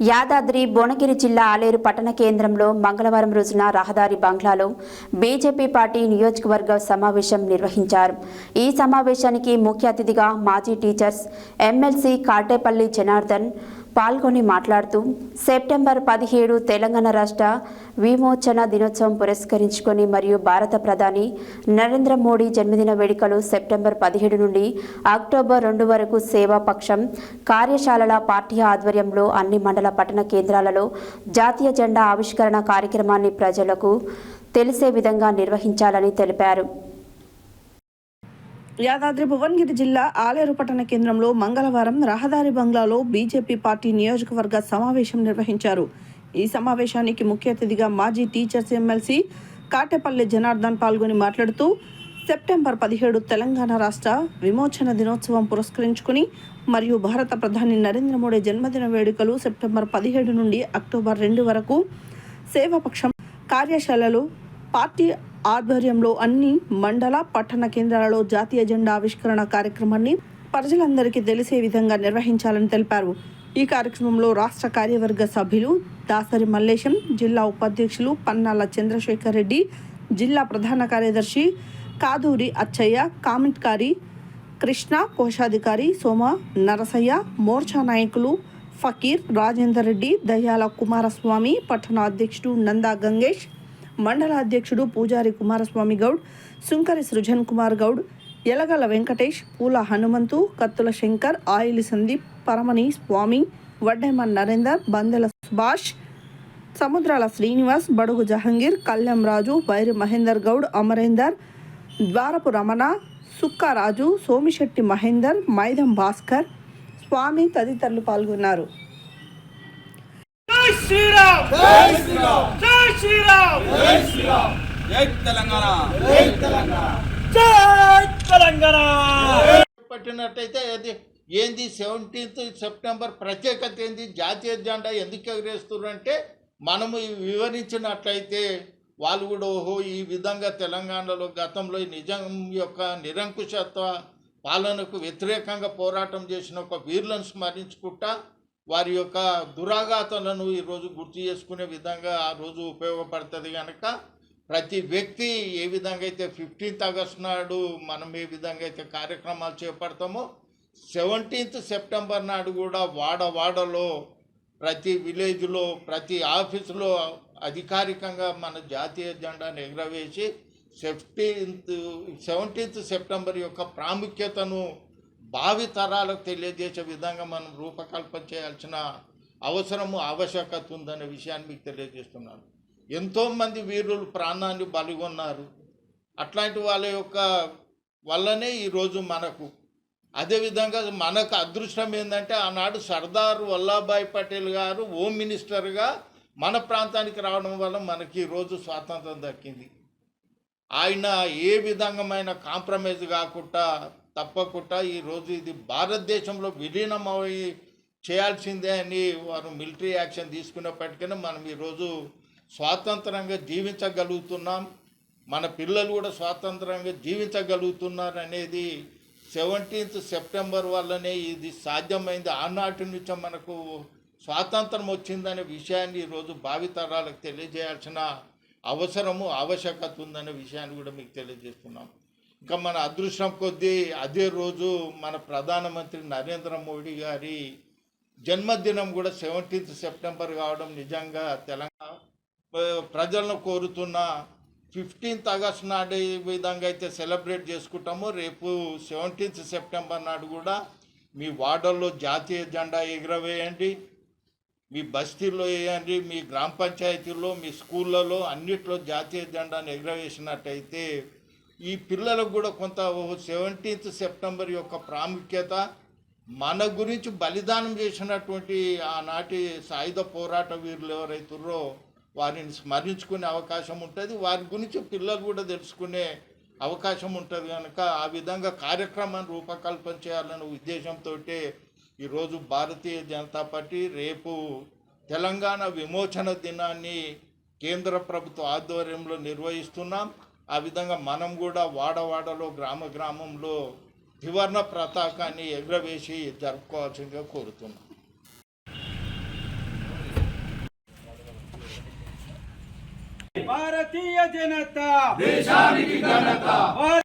యాదాద్రి భువనగిరి జిల్లా ఆలేరు పట్టణ కేంద్రంలో మంగళవారం రోజున రహదారి బంగ్లాలో బీజేపీ పార్టీ నియోజకవర్గ సమావేశం నిర్వహించారు. ఈ సమావేశానికి ముఖ్య అతిథిగా మాజీ టీచర్స్ ఎమ్మెల్సీ కాటేపల్లి జనార్దన్ పాల్గొని మాట్లాడుతూ సెప్టెంబర్ పదిహేడు తెలంగాణ రాష్ట్ర విమోచన దినోత్సవం పురస్కరించుకొని మరియు భారత ప్రధాని నరేంద్ర మోడీ జన్మదిన వేడుకలు సెప్టెంబర్ పదిహేడు నుండి అక్టోబర్ రెండు వరకు సేవాపక్షం కార్యశాలల పార్టీ ఆధ్వర్యంలో అన్ని మండల పట్టణ కేంద్రాలలో జాతీయ జెండా ఆవిష్కరణ కార్యక్రమాన్ని ప్రజలకు తెలిసే విధంగా నిర్వహించాలని తెలిపారు. యాదాద్రి భువనగిరి జిల్లా ఆలేరు పట్టణ కేంద్రంలో మంగళవారం రహదారి బంగ్లాలో బీజేపీ పార్టీ నియోజకవర్గ సమావేశం నిర్వహించారు. ఈ సమావేశానికి ముఖ్య అతిథిగా మాజీ టీచర్స్ ఎమ్మెల్సీ కాటేపల్లి జనార్దన్ పాల్గొని మాట్లాడుతూ సెప్టెంబర్ పదిహేడు తెలంగాణ రాష్ట్ర విమోచన దినోత్సవం పురస్కరించుకుని మరియు భారత ప్రధాని నరేంద్ర మోడీ జన్మదిన వేడుకలు సెప్టెంబర్ పదిహేడు నుండి అక్టోబర్ రెండు వరకు సేవాపక్షం కార్యశాలలు పార్టీ ఆధ్వర్యంలో అన్ని మండల పట్టణ కేంద్రాలలో జాతీయ జెండా ఆవిష్కరణ కార్యక్రమాన్ని ప్రజలందరికీ తెలిసే విధంగా నిర్వహించాలని తెలిపారు. ఈ కార్యక్రమంలో రాష్ట్ర కార్యవర్గ సభ్యులు దాసరి మల్లేశం జిల్లా ఉపాధ్యక్షులు పన్నాల చంద్రశేఖర్ రెడ్డి జిల్లా ప్రధాన కార్యదర్శి కాదూరి అచ్చయ్య కామెంట్కారి కృష్ణ కోశాధికారి సోమ నరసయ్య మోర్చా నాయకులు ఫకీర్ రాజేందర్ రెడ్డి దయ్యాల కుమారస్వామి పట్టణ అధ్యక్షుడు నందా గంగేష్ మండల అధ్యక్షుడు పూజారి కుమారస్వామి గౌడ్ సుంకరి సృజన్ కుమార్ గౌడ్ ఎలగల వెంకటేష్ పూల హనుమంతు కత్తుల శంకర్ ఆయిలి సందీప్ పరమణి స్వామి వడ్డేమన్ నరేందర్ బందెల సుభాష్ సముద్రాల శ్రీనివాస్ బడుగు జహంగీర్ కళ్యాం రాజు బైరి మహేందర్ గౌడ్ అమరేందర్ ద్వారపు రమణ సుక్కారాజు సోమిశెట్టి మహేందర్ మైదం భాస్కర్ స్వామి తదితరులు పాల్గొన్నారు. జై శ్రీరామ్! జై శ్రీరామ్! జై శ్రీరామ్ జై శ్రీరామ్ జై తెలంగాణ! జై తెలంగాణ! పట్టినట్టయితే అది ఏంది సెవెంటీన్త్ సెప్టెంబర్ ప్రత్యేకత ఏంది? జాతీయ జెండా ఎందుకు ఎగరేస్తున్నారు అంటే మనము వివరించినట్లయితే వాళ్ళు కూడా ఓహో ఈ విధంగా తెలంగాణలో గతంలో నిజం యొక్క నిరంకుశత్వ పాలనకు వ్యతిరేకంగా పోరాటం చేసిన ఒక వీరులను స్మరించుకుంటా వారి యొక్క దురాఘాతాలను ఈరోజు గుర్తు చేసుకునే విధంగా ఆ రోజు ఉపయోగపడుతుంది కనుక ప్రతి వ్యక్తి ఏ విధంగా అయితే ఫిఫ్టీన్త్ ఆగస్ట్ నాడు మనం ఏ విధంగా అయితే కార్యక్రమాలు చేపడతామో సెవెంటీన్త్ సెప్టెంబర్ నాడు కూడా వాడ వాడలో ప్రతి విలేజ్లో ప్రతి ఆఫీసులో అధికారికంగా మన జాతీయ జెండాను ఎగరవేసి సెఫ్టీన్త్ సెవెంటీన్త్ సెప్టెంబర్ యొక్క ప్రాముఖ్యతను భావి తరాలకు తెలియజేసే విధంగా మనం రూపకల్పన చేయాల్సిన అవసరము ఆవశ్యకత ఉందనే విషయాన్ని మీకు తెలియజేస్తున్నాను. ఎంతోమంది వీరులు ప్రాణాన్ని బలిగొన్నారు. అట్లాంటి వాళ్ళ యొక్క వల్లనే ఈరోజు మనకు అదేవిధంగా మనకు అదృష్టం ఏంటంటే ఆనాడు సర్దార్ వల్లభాయ్ పటేల్ గారు హోమ్ మినిస్టర్గా మన ప్రాంతానికి రావడం వల్ల మనకి ఈరోజు స్వాతంత్రం దక్కింది. ఆయన ఏ విధంగామైన కాంప్రమైజ్ కాకుండా తప్పకుండా ఈరోజు ఇది భారతదేశంలో విలీనమై చేయాల్సిందే అని వారు మిలిటరీ యాక్షన్ తీసుకున్నప్పటికీ మనం ఈరోజు స్వాతంత్రంగా జీవించగలుగుతున్నాం. మన పిల్లలు కూడా స్వాతంత్రంగా జీవించగలుగుతున్నారు అనేది సెవెంటీన్త్ సెప్టెంబర్ వల్లనే ఇది సాధ్యమైంది. ఆనాటి నుంచి మనకు స్వాతంత్రం వచ్చిందనే విషయాన్ని ఈరోజు భావితరాలకు తెలియజేయాల్సిన అవసరము ఆవశ్యకత ఉందనే విషయాన్ని కూడా మీకు తెలియజేస్తున్నాం. ఇంకా మన అదృష్టం కొద్దీ అదే రోజు మన ప్రధానమంత్రి నరేంద్ర మోడీ గారి జన్మదినం కూడా సెవెంటీన్త్ సెప్టెంబర్ కావడం నిజంగా తెలంగాణ ప్రజలను కోరుతున్న ఫిఫ్టీన్త్ ఆగస్ట్ నాడు ఏ విధంగా అయితే సెలబ్రేట్ చేసుకుంటామో. రేపు సెవెంటీన్త్ సెప్టెంబర్ నాడు కూడా మీ వార్డుల్లో జాతీయ జెండా ఎగురవేయండి. మీ బస్తీల్లో వేయండి మీ గ్రామ పంచాయతీల్లో మీ స్కూళ్ళలో అన్నిట్లో జాతీయ జెండాను ఎగరవేసినట్టయితే ఈ పిల్లలకు కూడా కొంత సెవెంటీన్త్ సెప్టెంబర్ యొక్క ప్రాముఖ్యత మన గురించి బలిదానం చేసినటువంటి ఆనాటి సాయుధ పోరాట వీరులు ఎవరైతుర్రో వారిని స్మరించుకునే అవకాశం ఉంటుంది. వారి గురించి పిల్లలు కూడా తెలుసుకునే అవకాశం ఉంటుంది కనుక ఆ విధంగా కార్యక్రమాన్ని రూపకల్పన చేయాలనే ఉద్దేశంతో ఈరోజు భారతీయ జనతా పార్టీ రేపు తెలంగాణ విమోచన దినాన్ని కేంద్ర ప్రభుత్వ ఆధ్వర్యంలో నిర్వహిస్తున్నాం. ఆ విధంగా మనం కూడా వాడవాడలో గ్రామ గ్రామంలో త్రివర్ణ ప్రతాకాన్ని ఎగ్రవేసి జరుపుకోవాల్సిందిగా కోరుతున్నాం. భారతీయ జనతా దేశానికి ఘనత.